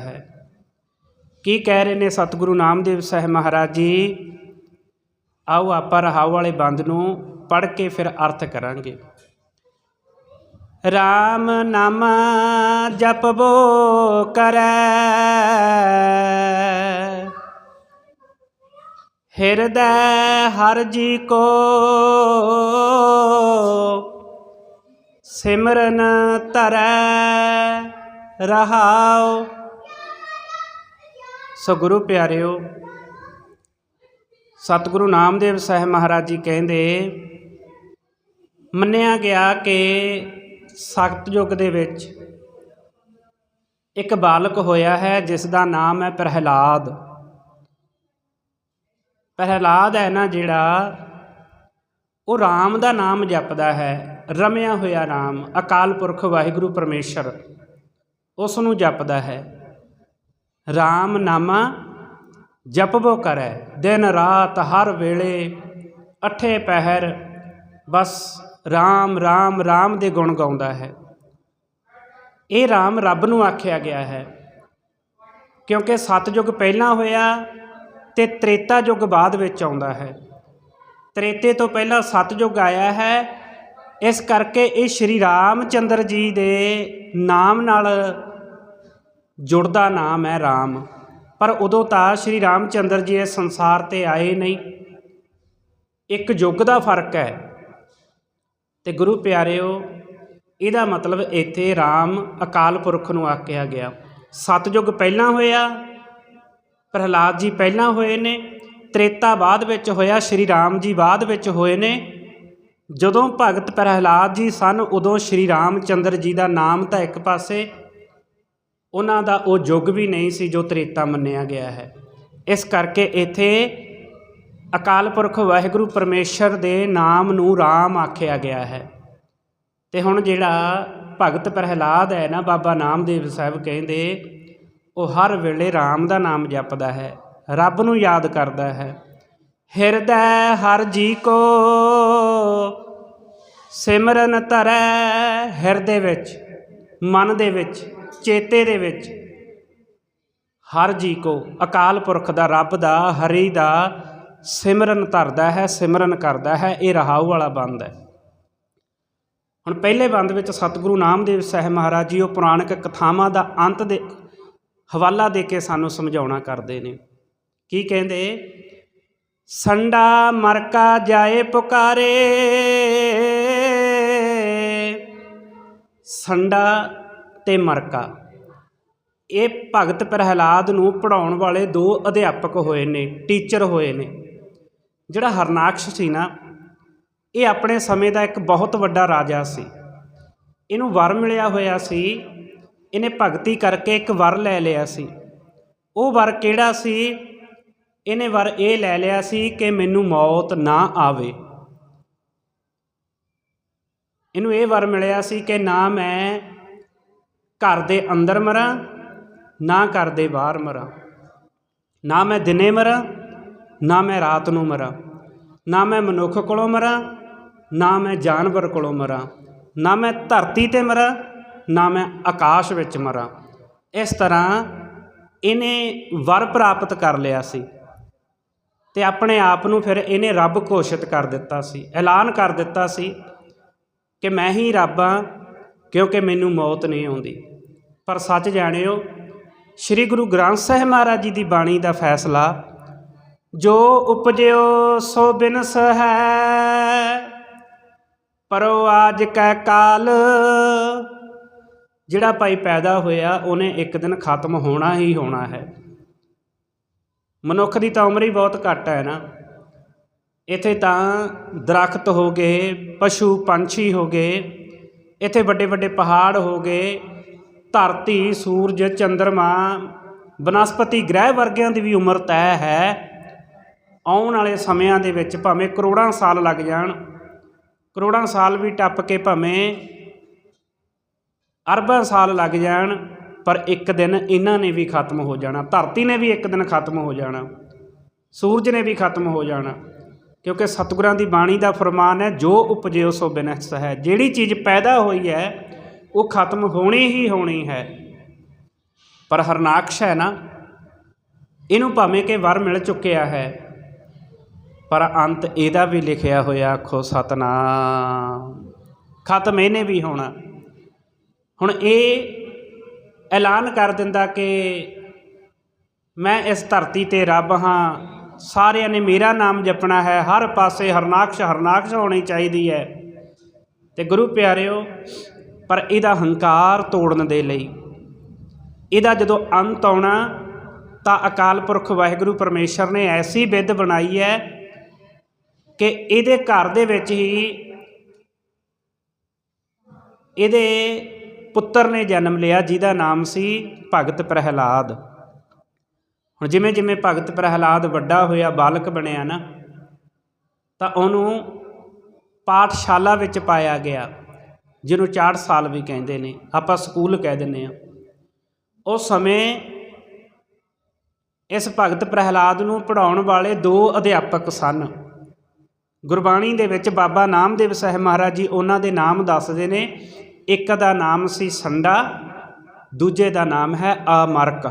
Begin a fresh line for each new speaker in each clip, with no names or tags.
ਹੈ। ਕੀ ਕਹਿ ਰਹੇ ਨੇ ਸਤਿਗੁਰੂ ਨਾਮਦੇਵ ਸਾਹਿਬ ਮਹਾਰਾਜ ਜੀ? ਆਓ ਆਪਾਂ ਰਹਾਉ ਵਾਲੇ ਬੰਦ ਨੂੰ ਪੜ੍ਹ ਕੇ ਫਿਰ ਅਰਥ ਕਰਾਂਗੇ। RAM ਨਾਮ ਜਪਬੋ ਕਰੈ। ਹਿਰਦੈ ਹਰ ਜੀ ਕੋ। ਸਿਮਰਨ ਧਰੈ ਰਹਾਉ ਸੋ ਗੁਰੂ ਪਿਆਰਿਓ, ਸਤਿਗੁਰੂ ਨਾਮਦੇਵ ਸਾਹਿਬ ਮਹਾਰਾਜ ਜੀ ਕਹਿੰਦੇ, ਮੰਨਿਆ ਗਿਆ ਕਿ ਸਖਤ ਯੁੱਗ ਦੇ ਵਿੱਚ ਇੱਕ ਬਾਲਕ ਹੋਇਆ ਹੈ ਜਿਸ ਦਾ ਨਾਮ ਹੈ ਪ੍ਰਹਿਲਾਦ। ਪ੍ਰਹਿਲਾਦ ਹੈ ਨਾ ਜਿਹੜਾ, ਉਹ RAM ਦਾ ਨਾਮ ਜਪਦਾ ਹੈ, ਰਮਿਆ ਹੋਇਆ RAM ਅਕਾਲ ਪੁਰਖ ਵਾਹਿਗੁਰੂ ਪਰਮੇਸ਼ਰ ਉਸ ਨੂੰ ਜਪਦਾ ਹੈ। RAM ਨਾਮਾ ਜਪਬੋ ਕਰੈ। ਦਿਨ ਰਾਤ ਹਰ ਵੇਲੇ ਅਠੇ ਪਹਿਰ ਬਸ RAM RAM RAM ਦੇ ਗੁਣ ਗਾਉਂਦਾ ਹੈ। ਇਹ RAM ਰੱਬ ਨੂੰ ਆਖਿਆ ਗਿਆ ਹੈ। ਕਿਉਂਕਿ ਸਤਜੁਗ ਪਹਿਲਾਂ ਹੋਇਆ ਤੇ ਤ੍ਰੇਤਾ ਯੁੱਗ ਬਾਅਦ ਵਿੱਚ ਆਉਂਦਾ ਹੈ। ਤ੍ਰੇਤੇ ਤੋਂ ਪਹਿਲਾਂ ਸਤਜੁਗ ਆਇਆ ਹੈ। ਇਸ ਕਰਕੇ ਇਹ ਸ਼੍ਰੀ ਰਾਮ ਚੰਦਰ ਜੀ ਦੇ ਨਾਮ ਨਾਲ ਜੁੜਦਾ ਨਾਮ ਹੈ RAM ਪਰ ਉਦੋਂ ਤਾਂ ਸ਼੍ਰੀ ਰਾਮ ਚੰਦਰ ਜੀ ਇਸ ਸੰਸਾਰ ਤੇ ਆਏ ਨਹੀਂ। ਇੱਕ ਯੁੱਗ ਦਾ ਫ਼ਰਕ ਹੈ। ਤੇ ਗੁਰੂ ਪਿਆਰਿਓ, ਇਹਦਾ ਮਤਲਬ ਇੱਥੇ RAM ਅਕਾਲ ਪੁਰਖ ਨੂੰ ਆਖਿਆ ਗਿਆ। ਸਤਜੁਗ ਪਹਿਲਾਂ ਹੋਇਆ, ਪ੍ਰਹਲਾਦ ਜੀ ਪਹਿਲਾਂ ਹੋਏ ਨੇ, ਤ੍ਰੇਤਾ ਬਾਅਦ ਵਿੱਚ ਹੋਇਆ, ਸ਼੍ਰੀ ਰਾਮ ਜੀ ਬਾਅਦ ਵਿੱਚ ਹੋਏ ਨੇ। ਜਦੋਂ ਭਗਤ ਪ੍ਰਹਲਾਦ ਜੀ ਸਨ, ਉਦੋਂ ਸ਼੍ਰੀ ਰਾਮ ਚੰਦਰ ਜੀ ਦਾ ਨਾਮ ਤਾਂ ਇੱਕ ਪਾਸੇ ਉਹਨਾਂ ਦਾ ਉਹ ਯੁੱਗ ਵੀ ਨਹੀਂ ਸੀ ਜੋ ਤ੍ਰੇਤਾ ਮੰਨਿਆ ਗਿਆ ਹੈ। ਇਸ ਕਰਕੇ ਇੱਥੇ ਅਕਾਲ ਪੁਰਖ ਵਾਹਿਗੁਰੂ ਪਰਮੇਸ਼ਰ ਦੇ ਨਾਮ ਨੂੰ RAM ਆਖਿਆ ਗਿਆ ਹੈ। ਤੇ ਹੁਣ ਜਿਹੜਾ ਭਗਤ ਪ੍ਰਹਿਲਾਦ ਹੈ ਨਾ, ਬਾਬਾ ਨਾਮਦੇਵ ਸਾਹਿਬ ਕਹਿੰਦੇ, ਉਹ ਹਰ ਵੇਲੇ RAM ਦਾ ਨਾਮ ਜਪਦਾ ਹੈ, ਰੱਬ ਨੂੰ ਯਾਦ ਕਰਦਾ ਹੈ। ਹਿਰਦੈ ਹਰ ਜੀ ਕੋ, ਸਿਮਰਨ ਧਰੈ ਹਿਰਦੇ ਵਿੱਚ, ਮਨ ਦੇ ਵਿੱਚ। ਚੇਤੇ ਦੇ ਵਿੱਚ ਹਰ ਜੀ ਕੋ ਅਕਾਲ ਪੁਰਖ ਦਾ ਰੱਬ ਦਾ, ਹਰੀ ਦਾ, ਸਿਮਰਨ ਧਰਦਾ ਹੈ, ਸਿਮਰਨ ਕਰਦਾ ਹੈ, ਇਹ ਰਹਾਉ ਵਾਲਾ ਬੰਦ ਹੈ। ਹੁਣ ਪਹਿਲੇ ਬੰਦ ਵਿੱਚ ਸਤਿਗੁਰੂ ਨਾਮਦੇਵ ਸਾਹਿਬ ਮਹਾਰਾਜ ਜੀ ਉਹ ਪੁਰਾਣਕ ਕਥਾਵਾਂ ਦਾ ਅੰਤ ਦੇ ਹਵਾਲਾ ਦੇ ਕੇ ਸਾਨੂੰ ਸਮਝਾਉਣਾ ਕਰਦੇ ਨੇ। ਕੀ ਕਹਿੰਦੇ? ਸੰਡਾ ਮਰਕਾ ਜਾਏ ਪੁਕਾਰੇ, ਸੰਡਾ ਤੇ ਮਰਕਾ। ਇਹ ਭਗਤ ਪ੍ਰਹਿਲਾਦ ਨੂੰ ਪੜਾਉਣ ਵਾਲੇ ਦੋ ਅਧਿਆਪਕ ਹੋਏ ਨੇ, ਟੀਚਰ ਹੋਏ ਨੇ। ਜਿਹੜਾ ਹਰਨਾਕਸ਼ ਸੀ ਨਾ, ਇਹ ਆਪਣੇ ਸਮੇਂ ਦਾ ਇੱਕ ਬਹੁਤ ਵੱਡਾ ਰਾਜਾ ਸੀ। ਇਹਨੂੰ ਵਰ ਮਿਲਿਆ ਹੋਇਆ ਸੀ, ਇਹਨੇ ਭਗਤੀ ਕਰਕੇ ਇੱਕ ਵਰ ਲੈ ਲਿਆ ਸੀ। ਉਹ ਵਰ ਕਿਹੜਾ ਸੀ? ਇਹਨੇ ਵਰ ਇਹ ਲੈ ਲਿਆ ਸੀ ਕਿ ਮੈਨੂੰ ਮੌਤ ਨਾ ਆਵੇ। ਇਹਨੂੰ ਇਹ ਵਰ ਮਿਲਿਆ ਸੀ ਕਿ ਨਾ ਮੈਂ ਘਰ ਦੇ ਅੰਦਰ ਮਰਾਂ, ਨਾ ਘਰ ਦੇ ਬਾਹਰ ਮਰਾਂ। ਨਾ ਮੈਂ ਦਿਨੇ ਮਰਾਂ, ਨਾ ਮੈਂ ਰਾਤ ਨੂੰ ਮਰਾਂ। ਨਾ ਮੈਂ ਮਨੁੱਖ ਕੋਲੋਂ ਮਰਾਂ, ਨਾ ਮੈਂ ਜਾਨਵਰ ਕੋਲੋਂ ਮਰਾਂ। ਨਾ ਮੈਂ ਧਰਤੀ ਤੇ ਮਰਾਂ, ਨਾ ਮੈਂ ਆਕਾਸ਼ ਵਿੱਚ ਮਰਾਂ। ਇਸ ਤਰ੍ਹਾਂ ਇਹਨੇ ਵਰ ਪ੍ਰਾਪਤ ਕਰ ਲਿਆ ਸੀ ਤੇ ਆਪਣੇ ਆਪ ਨੂੰ ਫਿਰ ਇਹਨੇ ਰੱਬ ਘੋਸ਼ਿਤ ਕਰ ਦਿੱਤਾ ਸੀ, ਐਲਾਨ ਕਰ ਦਿੱਤਾ ਸੀ ਕਿ ਮੈਂ ਹੀ ਰੱਬ ਹਾਂ ਕਿਉਂਕਿ ਮੈਨੂੰ ਮੌਤ ਨਹੀਂ ਆਉਂਦੀ। ਪਰ ਸੱਚ ਜਾਣਿਓ, ਸ੍ਰੀ ਗੁਰੂ ਗ੍ਰੰਥ ਸਾਹਿਬ ਮਹਾਰਾਜ ਜੀ ਦੀ ਬਾਣੀ ਦਾ ਫੈਸਲਾ, ਜੋ ਉਪਜਿਓ ਸੋ ਬਿਨਸ ਹੈ ਪਰੋ ਆਜ ਕੈ ਕਾਲ। ਜਿਹੜਾ ਭਾਈ ਪੈਦਾ ਹੋਇਆ, ਉਹਨੇ ਇੱਕ ਦਿਨ ਖਤਮ ਹੋਣਾ ਹੀ ਹੋਣਾ ਹੈ। ਮਨੁੱਖ ਦੀ ਤਾਂ ਉਮਰ ਹੀ ਬਹੁਤ ਘੱਟ ਹੈ ਨਾ। ਇੱਥੇ ਤਾਂ ਦਰਖਤ ਹੋ ਗਏ, ਪਸ਼ੂ ਪੰਛੀ ਹੋ ਗਏ, ਇੱਥੇ ਵੱਡੇ ਵੱਡੇ ਪਹਾੜ ਹੋ ਗਏ ਧਰਤੀ, ਸੂਰਜ ਚੰ드ਰਮਾ ਬਨਸਪਤੀ ਗ੍ਰਹਿ ਵਰਗਿਆਂ ਦੀ ਵੀ ਉਮਰ ਤੈਅ ਹੈ। ਆਉਣ ਵਾਲੇ ਸਮਿਆਂ ਦੇ ਵਿੱਚ ਭਾਵੇਂ ਕਰੋੜਾਂ ਸਾਲ ਲੱਗ ਜਾਣ, ਕਰੋੜਾਂ ਸਾਲ ਵੀ ਟੱਪ ਕੇ ਭਾਵੇਂ ਅਰਬਾਂ ਸਾਲ ਲੱਗ ਜਾਣ, ਪਰ ਇੱਕ ਦਿਨ ਇਹਨਾਂ ਨੇ ਵੀ ਖਤਮ ਹੋ ਜਾਣਾ। ਧਰਤੀ ਨੇ ਵੀ ਇੱਕ ਦਿਨ ਖਤਮ ਹੋ ਜਾਣਾ। ਸੂਰਜ ਨੇ ਵੀ ਖਤਮ ਹੋ ਜਾਣਾ। ਕਿਉਂਕਿ ਸਤਿਗੁਰਾਂ ਦੀ ਬਾਣੀ ਦਾ ਫਰਮਾਨ ਹੈ, ਜੋ ਉਪਜਿਓ ਸੋ ਬਿਨਸ ਹੈ ਜਿਹੜੀ ਚੀਜ਼ ਪੈਦਾ ਹੋਈ ਹੈ ਉਹ ਖਤਮ ਹੋਣੀ ਹੀ ਹੋਣੀ ਹੈ। ਪਰ ਹਰਨਾਕਸ਼ ਹੈ ਨਾ, ਇਹਨੂੰ ਭਾਵੇਂ ਕਿ ਵਰ ਮਿਲ ਚੁੱਕਿਆ ਹੈ, ਪਰ ਅੰਤ ਇਹਦਾ ਵੀ ਲਿਖਿਆ ਹੋਇਆ ਖੋ ਸਤਨਾਮ। ਖਤਮ ਇਹਨੇ ਵੀ ਹੋਣਾ। ਹੁਣ ਇਹ ਐਲਾਨ ਕਰ ਦਿੰਦਾ ਕਿ ਮੈਂ ਇਸ ਧਰਤੀ ਤੇ ਰੱਬ ਹਾਂ, ਸਾਰਿਆਂ ਨੇ ਮੇਰਾ ਨਾਮ ਜਪਣਾ ਹੈ, ਹਰ ਪਾਸੇ ਹਰਨਾਕਸ਼ ਹਰਨਾਕਸ਼ ਹੋਣੀ ਚਾਹੀਦੀ ਹੈ। ਤੇ ਗੁਰੂ ਪਿਆਰਿਓ ਪਰ ਇਹਦਾ ਹੰਕਾਰ ਤੋੜਨ ਦੇ ਲਈ। ਇਹਦਾ ਜਦੋਂ ਅੰਤ ਆਉਣਾ, ਤਾਂ ਅਕਾਲ ਪੁਰਖ ਵਾਹਿਗੁਰੂ ਪਰਮੇਸ਼ਰ ਨੇ ਐਸੀ ਵਿਧ ਬਣਾਈ ਹੈ ਕਿ ਇਹਦੇ ਘਰ ਦੇ ਵਿੱਚ ਹੀ ਇਹਦੇ ਪੁੱਤਰ ਨੇ ਜਨਮ ਲਿਆ, ਜਿਹਦਾ ਨਾਮ ਸੀ ਭਗਤ ਪ੍ਰਹਿਲਾਦ। ਹੁਣ ਜਿਵੇਂ ਜਿਵੇਂ ਭਗਤ ਪ੍ਰਹਿਲਾਦ ਵੱਡਾ ਹੋਇਆ, ਬਾਲਕ ਬਣਿਆ ਨਾ, ਤਾਂ ਉਹਨੂੰ ਪਾਠਸ਼ਾਲਾ ਵਿੱਚ ਪਾਇਆ ਗਿਆ। ਜਿਹਨੂੰ ਚਾਰ ਸਾਲ ਵੀ ਕਹਿੰਦੇ ਨੇ, ਆਪਾਂ ਸਕੂਲ ਕਹਿ ਦਿੰਨੇ ਆ ਉਸ ਸਮੇਂ ਇਸ ਭਗਤ ਪ੍ਰਹਿਲਾਦ ਨੂੰ ਪੜਾਉਣ ਵਾਲੇ ਦੋ ਅਧਿਆਪਕ ਸਨ। ਗੁਰਬਾਣੀ ਦੇ ਵਿੱਚ ਬਾਬਾ ਨਾਮਦੇਵ ਸਾਹਿਬ ਮਹਾਰਾਜ ਜੀ ਉਹਨਾਂ ਦੇ ਨਾਮ ਦੱਸਦੇ ਨੇ, ਇੱਕ ਦਾ ਨਾਮ ਸੀ ਸੰਡਾ, ਦੂਜੇ ਦਾ ਨਾਮ ਹੈ ਅਮਰਕ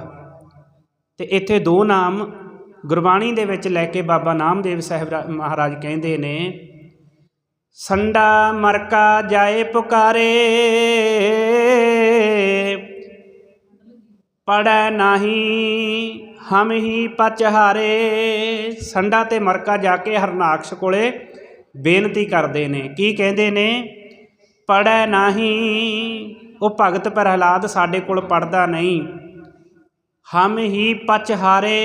ਤੇ ਇੱਥੇ ਦੋ ਨਾਮ ਗੁਰਬਾਣੀ ਦੇ ਵਿੱਚ ਲੈ ਕੇ ਬਾਬਾ ਨਾਮਦੇਵ ਸਾਹਿਬ ਰਾ- ਮਹਾਰਾਜ ਕਹਿੰਦੇ ਨੇ ਸੰਡਾ ਮਰਕਾ ਜਾਏ ਪੁਕਾਰੇ। ਪੜੈ ਨਾਹੀ, ਹਮ ਹੀ ਪਚਹਾਰੇ ਸੰਡਾ ਤੇ ਮਰਕਾ ਜਾ ਕੇ ਹਰਨਾਕਸ਼ ਕੋਲੇ ਬੇਨਤੀ ਕਰਦੇ ਨੇ। ਕੀ ਕਹਿੰਦੇ ਨੇ? ਪੜੈ ਨਹੀਂ, ਉਹ ਭਗਤ ਪ੍ਰਹਲਾਦ ਸਾਡੇ ਕੋਲ ਪੜਦਾ ਨਹੀਂ। ਹਮ ਹੀ ਪਚਹਾਰੇ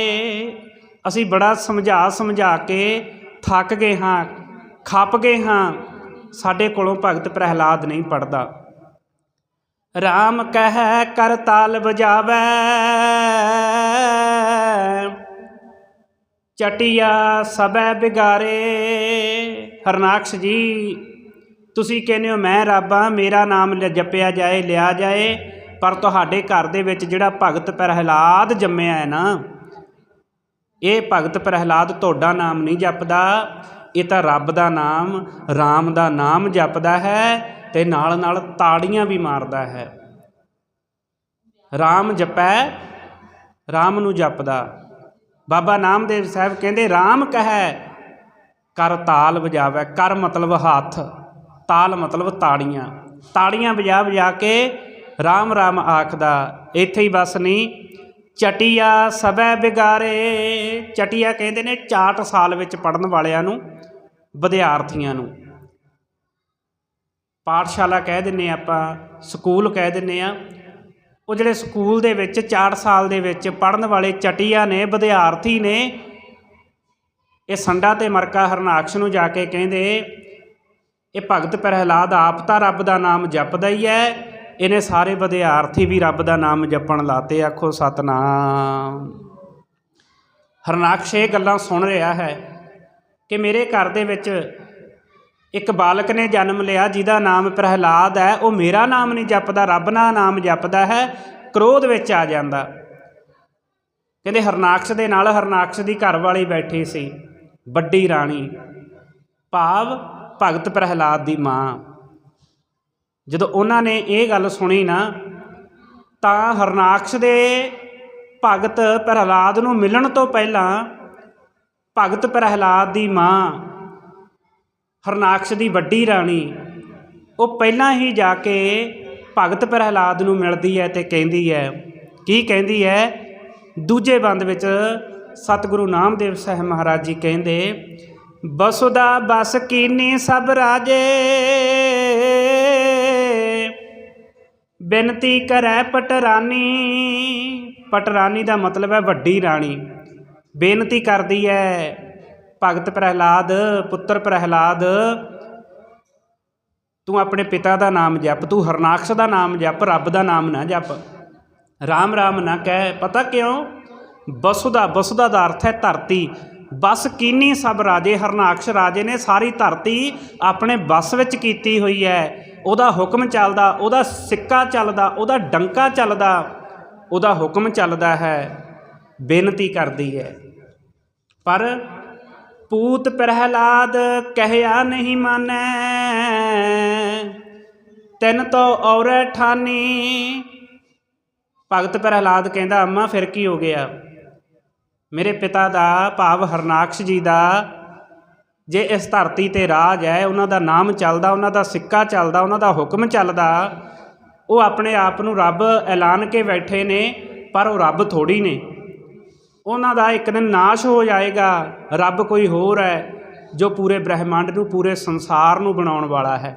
ਅਸੀਂ ਬੜਾ ਸਮਝਾ ਸਮਝਾ ਕੇ ਥੱਕ ਗਏ ਹਾਂ। ਖੱਪ ਗਏ ਹਾਂ, ਸਾਡੇ ਕੋਲੋਂ ਭਗਤ ਪ੍ਰਹਿਲਾਦ ਨਹੀਂ ਪੜਦਾ RAM ਕਹਿ, ਕਰ ਤਾਲ ਵਜਾਵੇ। ਚਟਿਆ ਸਬੈ ਬਿਗਾਰੇ। ਹਰਨਾਕਸ਼ ਜੀ, ਤੁਸੀਂ ਕਹਿੰਦੇ ਹੋ ਮੈਂ ਰੱਬ ਹਾਂ, ਮੇਰਾ ਨਾਮ ਲ- ਜਪਿਆ ਜਾਏ, ਲਿਆ ਜਾਏ, ਪਰ ਤੁਹਾਡੇ ਘਰ ਦੇ ਵਿੱਚ ਜਿਹੜਾ ਭਗਤ ਪ੍ਰਹਿਲਾਦ ਜੰਮਿਆ ਹੈ ਨਾ, ਇਹ ਭਗਤ ਪ੍ਰਹਿਲਾਦ ਤੁਹਾਡਾ ਨਾਮ ਨਹੀਂ ਜਪਦਾ। ਇਹ ਤਾਂ ਰੱਬ ਦਾ ਨਾਮ, ਰਾਮ ਦਾ ਨਾਮ ਜਪਦਾ ਹੈ ਤੇ ਨਾਲ ਨਾਲ ਤਾੜੀਆਂ ਵੀ ਮਾਰਦਾ ਹੈ। ਰਾਮ ਜਪੈ, ਰਾਮ ਨੂੰ ਜਪਦਾ। ਬਾਬਾ ਨਾਮਦੇਵ ਸਾਹਿਬ ਕਹਿੰਦੇ, ਰਾਮ ਕਹੈ, ਕਰ ਤਾਲ ਵਜਾਵੇ। ਕਰ ਮਤਲਬ ਹੱਥ, ਤਾਲ ਮਤਲਬ ਤਾੜੀਆਂ। ਤਾੜੀਆਂ ਵਜਾ ਵਜਾ ਕੇ ਰਾਮ ਰਾਮ ਆਖਦਾ, ਇੱਥੇ ਹੀ ਬਸ ਨਹੀਂ ਚਟਿਆ ਸਬੈ ਬਿਗਾਰੇ। ਚਟਿਆ ਕਹਿੰਦੇ ਨੇ, ਚਾਟ ਸਾਲ ਵਿੱਚ ਪੜਨ ਵਾਲਿਆਂ ਨੂੰ। ਵਿਦਿਆਰਥੀਆਂ ਨੂੰ। ਪਾਠਸ਼ਾਲਾ ਕਹਿ ਦਿੰਨੇ ਆਪਾਂ, ਸਕੂਲ ਕਹਿ ਦਿੰਨੇ ਆ। ਉਹ ਜਿਹੜੇ ਸਕੂਲ ਦੇ ਵਿੱਚ 4 ਸਾਲ ਦੇ ਵਿੱਚ ਪੜਨ ਵਾਲੇ ਚਟੀਆ ਨੇ, ਵਿਦਿਆਰਥੀ ਨੇ, ਇਹ ਸੰਡਾ ਤੇ ਮਰਕਾ ਹਰਨਾਕਸ਼ ਨੂੰ ਜਾ ਕੇ ਕਹਿੰਦੇ, ਇਹ ਭਗਤ ਪ੍ਰਹਿਲਾਦ ਆਪ ਤਾਂ ਰੱਬ ਦਾ ਨਾਮ ਜਪਦਾ ਹੀ ਹੈ ਇਹਨੇ ਸਾਰੇ ਵਿਦਿਆਰਥੀ ਵੀ ਰੱਬ ਦਾ ਨਾਮ ਜਪਣ ਲਾਤੇ, ਆਖੋ ਸਤਨਾਮ। ਹਰਨਾਕਸ਼ ਇਹ ਗੱਲਾਂ ਸੁਣ ਰਿਹਾ ਹੈ। ਕਿ ਮੇਰੇ ਘਰ ਦੇ ਵਿੱਚ ਇੱਕ ਬਾਲਕ ਨੇ ਜਨਮ ਲਿਆ, ਜਿਹਦਾ ਨਾਮ ਪ੍ਰਹਿਲਾਦ ਹੈ। ਉਹ ਮੇਰਾ ਨਾਮ ਨਹੀਂ ਜਪਦਾ, ਰੱਬ ਦਾ ਨਾਮ ਜਪਦਾ ਹੈ। ਕ੍ਰੋਧ ਵਿੱਚ ਆ ਜਾਂਦਾ। ਕਹਿੰਦੇ ਹਰਨਾਕਸ਼ ਦੇ ਨਾਲ ਹਰਨਾਕਸ਼ ਦੀ ਘਰ ਵਾਲੀ ਬੈਠੀ ਸੀ, ਵੱਡੀ ਰਾਣੀ। ਭਾਵ ਭਗਤ ਪ੍ਰਹਿਲਾਦ ਦੀ ਮਾਂ। ਜਦੋਂ ਉਹਨਾਂ ਨੇ ਇਹ ਗੱਲ ਸੁਣੀ ਨਾ, ਤਾਂ ਹਰਨਾਕਸ਼ ਦੇ ਭਗਤ ਪ੍ਰਹਿਲਾਦ ਨੂੰ ਮਿਲਣ ਤੋਂ ਪਹਿਲਾਂ ਭਗਤ ਪ੍ਰਹਿਲਾਦ ਦੀ ਮਾਂ, ਹਰਨਾਕਸ਼ ਦੀ ਵੱਡੀ ਰਾਣੀ, ਉਹ ਪਹਿਲਾਂ ਹੀ ਜਾ ਕੇ ਭਗਤ ਪ੍ਰਹਿਲਾਦ ਨੂੰ ਮਿਲਦੀ ਹੈ ਤੇ ਕਹਿੰਦੀ ਹੈ, ਕੀ ਕਹਿੰਦੀ ਹੈ? ਦੂਜੇ ਬੰਦ ਵਿੱਚ ਸਤਿਗੁਰੂ ਨਾਮਦੇਵ ਸਾਹਿਬ ਮਹਾਰਾਜ ਜੀ ਕਹਿੰਦੇ, ਬਸੁਦਾ ਬਸ ਕੀਨੀ ਸਭ ਰਾਜੇ, ਬੇਨਤੀ ਕਰੈ ਪਟਰਾਨੀ। ਪਟਰਾਨੀ ਦਾ ਮਤਲਬ ਹੈ ਵੱਡੀ ਰਾਣੀ। ਬੇਨਤੀ ਕਰਦੀ ਹੈ ਭਗਤ ਪ੍ਰਹਿਲਾਦ, ਪੁੱਤਰ ਪ੍ਰਹਿਲਾਦ, ਤੂੰ ਆਪਣੇ ਪਿਤਾ ਦਾ ਨਾਮ ਜਪ, ਤੂੰ ਹਰਨਾਕਸ਼ ਦਾ ਨਾਮ ਜਪ, ਰੱਬ ਦਾ ਨਾਮ ਨਾ ਜਪ। ਰਾਮ ਰਾਮ ਨਾ ਕਹਿ, ਪਤਾ ਕਿਉਂ? ਬਸੁਦਾ ਬਸੁਦਾ ਦਾ ਅਰਥ ਹੈ ਧਰਤੀ। ਬਸ ਕੀਨੀ ਸਭ ਰਾਜੇ, ਹਰਨਾਕਸ਼ ਰਾਜੇ ਨੇ ਸਾਰੀ ਧਰਤੀ ਆਪਣੇ ਬਸ ਵਿੱਚ ਕੀਤੀ ਹੋਈ ਹੈ ਉਹਦਾ ਹੁਕਮ ਚੱਲਦਾ, ਉਹਦਾ ਸਿੱਕਾ ਚੱਲਦਾ, ਉਹਦਾ ਡੰਕਾ ਚੱਲਦਾ, ਉਹਦਾ ਹੁਕਮ ਚੱਲਦਾ ਹੈ। ਬੇਨਤੀ ਕਰਦੀ ਹੈ ਪਰ ਪੂਤ ਪ੍ਰਹਿਲਾਦ ਕਹਿਆ ਨਹੀਂ ਮਾਨੈ। ਤਿੰਨ ਤੋ ਔਰ ਠਾਨੀ। ਭਗਤ ਪ੍ਰਹਿਲਾਦ ਕਹਿੰਦਾ, ਅੰਮਾ, ਫਿਰ ਕੀ ਹੋ ਗਿਆ? ਮੇਰੇ ਪਿਤਾ ਦਾ ਭਾਵ ਹਰਨਾਕਸ਼ ਜੀ ਦਾ, ਜੇ ਇਸ ਧਰਤੀ ਤੇ ਰਾਜ ਹੈ, ਉਹਨਾਂ ਦਾ ਨਾਮ ਚੱਲਦਾ, ਉਹਨਾਂ ਦਾ ਸਿੱਕਾ ਚੱਲਦਾ, ਉਹਨਾਂ ਦਾ ਹੁਕਮ ਚੱਲਦਾ, ਉਹ ਆਪਣੇ ਆਪ ਨੂੰ ਰੱਬ ਐਲਾਨ ਕੇ ਬੈਠੇ ਨੇ, ਪਰ ਉਹ ਰੱਬ ਥੋੜੀ ਨੇ। ਉਹਨਾਂ ਦਾ ਇੱਕ ਦਿਨ ਨਾਸ਼ ਹੋ ਜਾਏਗਾ, ਰੱਬ ਕੋਈ ਹੋਰ ਹੈ ਜੋ ਪੂਰੇ ਬ੍ਰਹਿਮੰਡ ਨੂੰ, ਪੂਰੇ ਸੰਸਾਰ ਨੂੰ ਬਣਾਉਣ ਵਾਲਾ ਹੈ।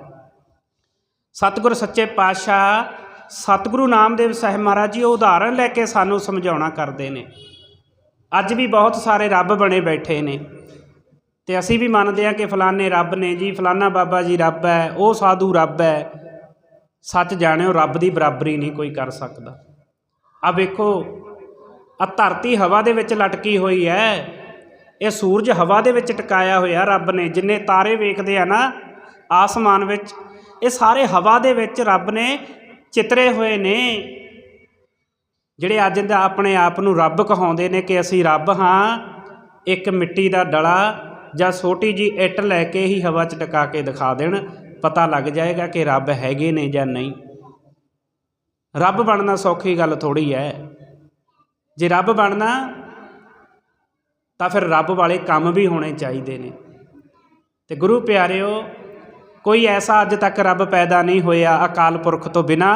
ਸਤਿਗੁਰ ਸੱਚੇ ਪਾਤਸ਼ਾਹ ਸਤਿਗੁਰੂ ਨਾਮਦੇਵ ਸਾਹਿਬ ਮਹਾਰਾਜ ਜੀ ਉਹ ਉਦਾਹਰਣ ਲੈ ਕੇ ਸਾਨੂੰ ਸਮਝਾਉਣਾ ਕਰਦੇ ਨੇ। ਅੱਜ ਵੀ ਬਹੁਤ ਸਾਰੇ ਰੱਬ ਬਣੇ ਬੈਠੇ ਨੇ ਤੇ ਅਸੀਂ ਵੀ ਮੰਨਦੇ ਹਾਂ ਕਿ ਫਲਾਣੇ ਰੱਬ ਨੇ ਜੀ, ਫਲਾਣਾ ਬਾਬਾ ਜੀ ਰੱਬ ਹੈ, ਉਹ ਸਾਧੂ ਰੱਬ ਹੈ। ਸੱਚ ਜਾਣਿਓ, ਰੱਬ ਦੀ ਬਰਾਬਰੀ ਨਹੀਂ ਕੋਈ ਕਰ ਸਕਦਾ। ਆ ਵੇਖੋ ਆ ਧਰਤੀ ਹਵਾ ਦੇ ਵਿੱਚ ਲਟਕੀ ਹੋਈ ਹੈ। ਇਹ ਸੂਰਜ ਹਵਾ ਦੇ ਵਿੱਚ ਟਿਕਾਇਆ ਹੋਇਆ ਰੱਬ ਨੇ, ਜਿੰਨੇ ਤਾਰੇ ਵੇਖਦੇ ਆ ਨਾ ਆਸਮਾਨ ਵਿੱਚ, ਇਹ ਸਾਰੇ ਹਵਾ ਦੇ ਵਿੱਚ ਰੱਬ ਨੇ ਚਿਤਰੇ ਹੋਏ ਨੇ। ਜਿਹੜੇ ਅੱਜ ਦਾ ਆਪਣੇ ਆਪ ਨੂੰ ਰੱਬ ਕਹਾਉਂਦੇ ਨੇ ਕਿ ਅਸੀਂ ਰੱਬ ਹਾਂ, ਇੱਕ ਮਿੱਟੀ ਦਾ ਡਲਾ ਜਾਂ ਛੋਟੀ ਜੀ ਇੱਟ ਲੈ ਕੇ ਹੀ ਹਵਾ 'ਚ ਟਿਕਾ ਕੇ ਦਿਖਾ ਦੇਣ, ਪਤਾ ਲੱਗ ਜਾਏਗਾ ਕਿ ਰੱਬ ਹੈਗੇ ਨੇ ਜਾਂ ਨਹੀਂ। ਰੱਬ ਬਣਨਾ ਸੌਖੀ ਗੱਲ ਥੋੜੀ ਹੈ। ਜੇ ਰੱਬ ਬਣਨਾ, ਤਾਂ ਫਿਰ ਰੱਬ ਵਾਲੇ ਕੰਮ ਵੀ ਹੋਣੇ ਚਾਹੀਦੇ ਨੇ। ਤੇ ਗੁਰੂ ਪਿਆਰਿਓ, ਕੋਈ ਐਸਾ ਅੱਜ ਤੱਕ ਰੱਬ ਪੈਦਾ ਨਹੀਂ ਹੋਇਆ ਅਕਾਲ ਪੁਰਖ ਤੋਂ ਬਿਨਾ,